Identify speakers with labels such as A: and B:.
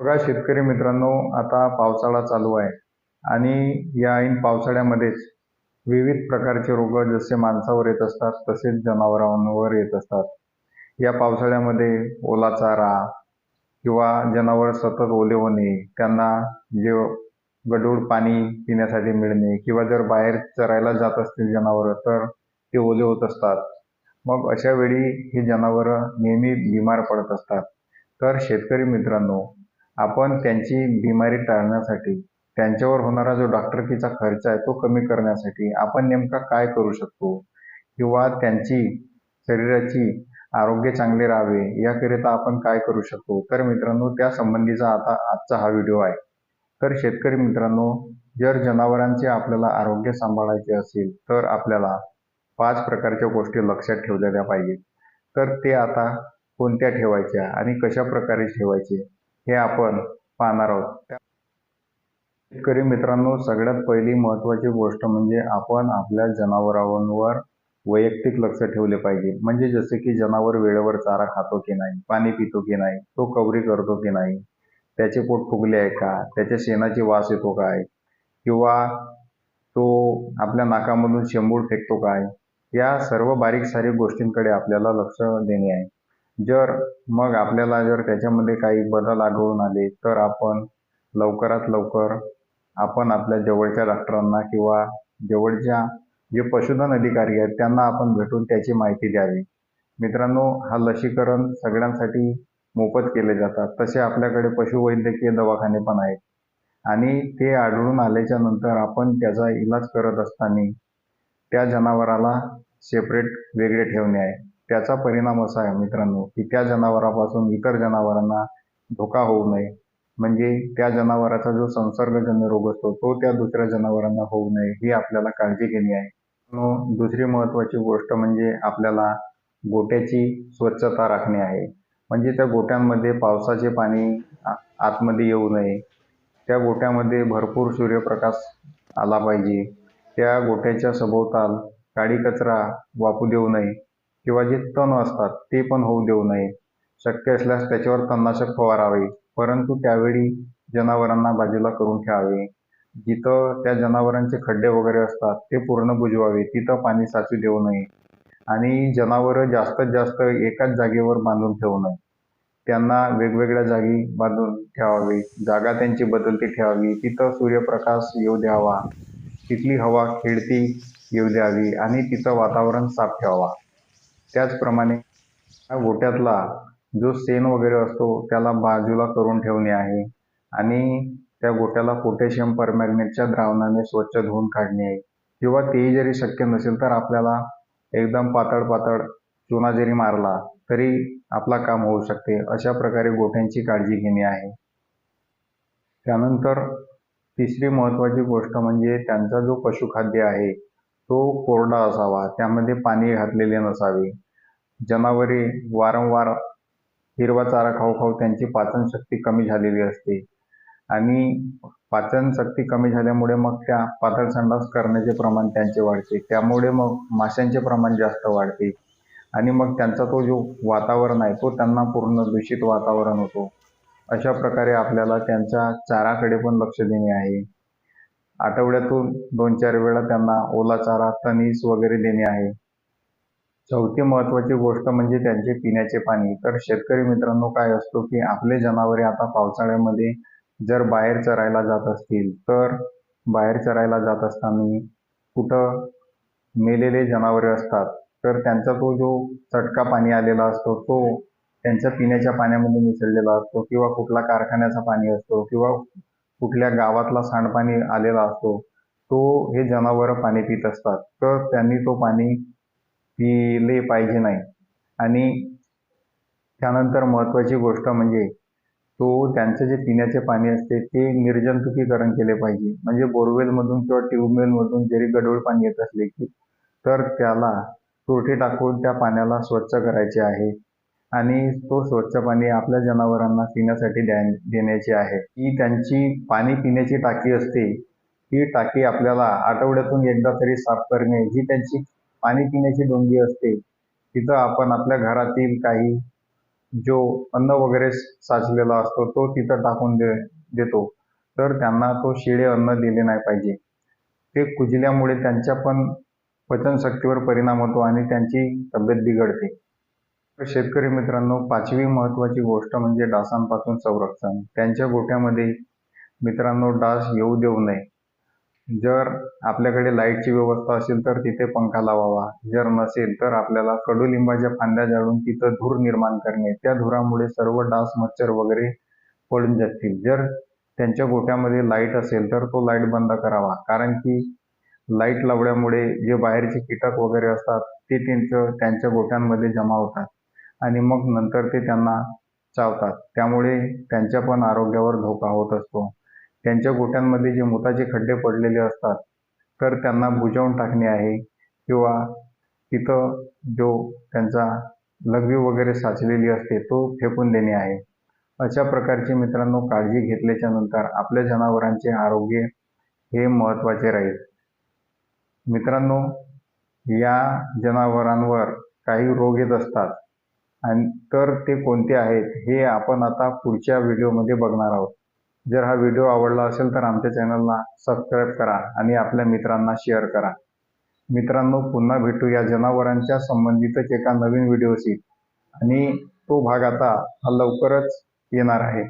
A: बघा शेतकरी मित्रांनो आता पावसाळा चालू आहे. आणि या ऐन पावसाळ्यामध्येच विविध प्रकारचे रोग जसे माणसावर येत असतात तसेच जनावरांवर येत असतात. या पावसाळ्यामध्ये ओला चारा किंवा जनावर सतत ओले होणे त्यांना जे गढूळ पाणी पिण्यासाठी मिळणे किंवा जर बाहेर चरायला जात असतील जनावरं तर ते ओले होत असतात. मग अशा वेळी ही जनावरं नेहमी बिमार पडत असतात. तर शेतकरी मित्रांनो आपण त्यांची बिमारी टाळण्यासाठी त्यांच्यावर होणारा जो डॉक्टरकीचा खर्च आहे तो कमी करण्यासाठी आपण नेमका काय करू शकतो? किंवा त्यांची शरीराची आरोग्य चांगले राहावे याकरिता आपण काय करू शकतो? तर मित्रांनो त्या संबंधीचा आता आजचा हा व्हिडिओ आहे. तर शेतकरी मित्रांनो जर जनावरांचे आपल्याला आरोग्य सांभाळायचे असेल तर आपल्याला पाच प्रकारच्या गोष्टी लक्षात ठेवलेल्या पाहिजेत. तर ते आता कोणत्या ठेवायच्या आणि कशा प्रकारे ठेवायचे? हे आपण पाहणार आहोत. शेतकरी मित्रांनो सगळ्यात पहिली महत्त्वाची गोष्ट म्हणजे आपण आपल्या जनावरांवर वैयक्तिक लक्ष ठेवले पाहिजे. म्हणजे जसे की जनावर वेळेवर चारा खातो की नाही पाणी पितो की नाही तो कवरी करतो की नाही त्याचे पोट फुगले आहे का त्याच्या शेणाची वास येतो काय किंवा तो आपल्या नाकामधून शेंबूड फेकतो काय या सर्व बारीक सारीक गोष्टींकडे आपल्याला लक्ष देणे आहे. जर मग आपल्याला जर त्याच्यामध्ये काही बदल आढळून आले तर आपण लवकरात लवकर आपण आपल्या जवळच्या डॉक्टरांना किंवा जवळच्या जे पशुधन अधिकारी आहेत त्यांना आपण भेटून त्याची माहिती द्यावी. मित्रांनो हा लसीकरण सगळ्यांसाठी मोफत केले जातात. तसे आपल्याकडे पशुवैद्यकीय दवाखाने पण आहेत. आणि ते आढळून आल्याच्यानंतर आपण त्याचा इलाज करत असताना त्या जनावराला सेपरेट वेगळे ठेवणे आहे. त्याचा परिणाम असा आहे मित्रांनो की त्या जनावरापासून इतर जनावरांना धोका होऊ नये. म्हणजे त्या जनावराचा जो संसर्गजन्य रोग असतो तो त्या दुसऱ्या जनावरांना होऊ नये ही आपल्याला काळजी घेणे आहे. दुसरी महत्त्वाची गोष्ट म्हणजे आपल्याला गोट्याची स्वच्छता राखणे आहे. म्हणजे त्या गोट्यांमध्ये पावसाचे पाणी आ- आतमध्ये येऊ नये. त्या गोट्यामध्ये भरपूर सूर्यप्रकाश आला पाहिजे. त्या गोट्याच्या सभोवताल काडी कचरा वापू देऊ नये. किंवा जे तण असतात ते पण होऊ देऊ नये. शक्य असल्यास त्याच्यावर तणनाशक फवारावे. परंतु त्यावेळी जनावरांना बाजूला करून ठेवावे. जिथं त्या जनावरांचे खड्डे वगैरे असतात ते पूर्ण बुजवावे. तिथं पाणी साचू देऊ नये. आणि जनावरं जास्तीत जास्त एकाच जागेवर बांधून ठेवू नये. त्यांना वेगवेगळ्या जागी बांधून ठेवावे. जागा त्यांची बदलती ठेवावी. तिथं सूर्यप्रकाश येऊ द्यावा. तिथली हवा खेळती येऊ द्यावी. आणि तिथं वातावरण साफ ठेवावा. त्याचप्रमाणे गोट्यातला जो शेण वगैरे असतो त्याला बाजूला करून ठेवणे आहे आणि त्या गोट्याला पोटॅशियम परमॅग्नेटच्या द्रावणाने स्वच्छ धुवून काढणे आहे. किंवा तेही जरी शक्य नसेल तर आपल्याला एकदम पातळ पातळ चुना जरी मारला तरी आपला काम होऊ शकते. अशा प्रकारे गोठ्यांची काळजी घेणे आहे. त्यानंतर तिसरी महत्त्वाची गोष्ट म्हणजे त्यांचा जो पशुखाद्य आहे तो कोरडा असावा. त्यामध्ये पाणी घातलेले नसावे. जनावरे वारंवार हिरवा चारा खाऊ खाऊ त्यांची पाचनशक्ती कमी झालेली असते. आणि पाचनशक्ती कमी झाल्यामुळे मग त्या पातळ संडास करण्याचे प्रमाण त्यांचे वाढते. त्यामुळे मग माशांचे प्रमाण जास्त वाढते. आणि मग त्यांचा तो जो वातावरण आहे तो त्यांना पूर्ण दूषित वातावरण होतो. अशा प्रकारे आपल्याला त्यांच्या चाराकडे पण लक्ष देणे आहे. आठवड्यातून दोन चार वेळा त्यांना ओला चारा तणीस वगैरे देणे आहे. चौथी महत्त्वाची गोष्ट म्हणजे त्यांचे पिण्याचे पाणी. तर शेतकरी मित्रांनो काय असतो की आपले जनावरे आता पावसाळ्यामध्ये जर बाहेर चरायला जात असतील तर बाहेर चरायला जात असताना कुठं मेलेले जनावरे असतात तर त्यांचा तो जो चटका पाणी आलेला असतो तो त्यांच्या पिण्याच्या पाण्यामध्ये मिसळलेला असतो किंवा कुठला कारखान्याचा पाणी असतो किंवा कुठल्या गावातला सांडपाणी आलेला असतो तो हे जनावरं पाणी पित असतात. तर त्यांनी तो पाणी पिले पाहिजे नाही. आणि त्यानंतर महत्त्वाची गोष्ट म्हणजे तो त्यांचं जे पिण्याचे पाणी असते ते निर्जंतुकीकरण केले पाहिजे. म्हणजे बोरवेलमधून किंवा ट्यूबवेलमधून जरी गढूळ पाणी येत असले की तर त्याला तुरटी टाकून त्या पाण्याला स्वच्छ करायचे आहे. आणि तो स्वच्छ पाणी आपल्या जनावरांना पिण्यासाठी द्या देण्याचे आहे. ही त्यांची पाणी पिण्याची टाकी असते. ही टाकी आपल्याला आठवड्यातून एकदा तरी साफ करणे ही त्यांची पाणी पिण्याची डोंगी असते तिथं आपण आपल्या घरातील काही जो अन्न वगैरे साचलेला असतो तो तिथं टाकून दे देतो. तर त्यांना तो शिळे अन्न दिले नाही पाहिजे. ते कुजल्यामुळे त्यांच्या पण पचनशक्तीवर परिणाम होतो आणि त्यांची तब्येत बिघडते. तर शेतकरी मित्रांनो पाचवी महत्त्वाची गोष्ट म्हणजे डासांपासून संरक्षण. त्यांच्या गोठ्यामध्ये मित्रांनो डास येऊ देऊ नये. जर आपल्याकडे लाईटची व्यवस्था असेल तर तिथे पंखा लावावा. जर नसेल तर आपल्याला कडुलिंबाच्या फांद्या जाळून तिथं धूर निर्माण करणे. त्या धुरामुळे सर्व डास मच्छर वगैरे पळून जातील. जर त्यांच्या गोट्यामध्ये लाइट असेल तर तो लाइट बंद करावा. कारण की लाइट लावल्यामुळे जे बाहेरचे कीटक वगैरे असतात ते त्यांचं त्यांच्या गोट्यांमध्ये जमा होतात आणि मग नंतर ते त्यांना चावतात. त्यामुळे त्यांच्या पण आरोग्यावर धोका होत असतो. त्यांच्या गोठ्यांमध्ये जे मुताचे खड्डे पडलेले असतात तर त्यांना बुजावून टाकणे आहे किंवा तिथं जो त्यांचा लघवी वगैरे साचलेली असते तो फेकून देणे आहे. अशा प्रकारची मित्रांनो काळजी घेतल्याच्या नंतर आपल्या जनावरांचे आरोग्य हे महत्त्वाचे राहील. मित्रांनो या जनावरांवर काही रोग येत असतात आणि तर ते कोणते आहेत हे आपण आता पुढच्या व्हिडिओमध्ये बघणार आहोत. जर हा व्हिडिओ आवडला असेल तर आमच्या चॅनलला सबस्क्राईब करा आणि आपल्या मित्रांना शेअर करा. मित्रांनो पुन्हा भेटू या जनावरांच्या संबंधितच एका नवीन व्हिडिओशी. आणि तो भाग आता हा लवकरच येणार आहे.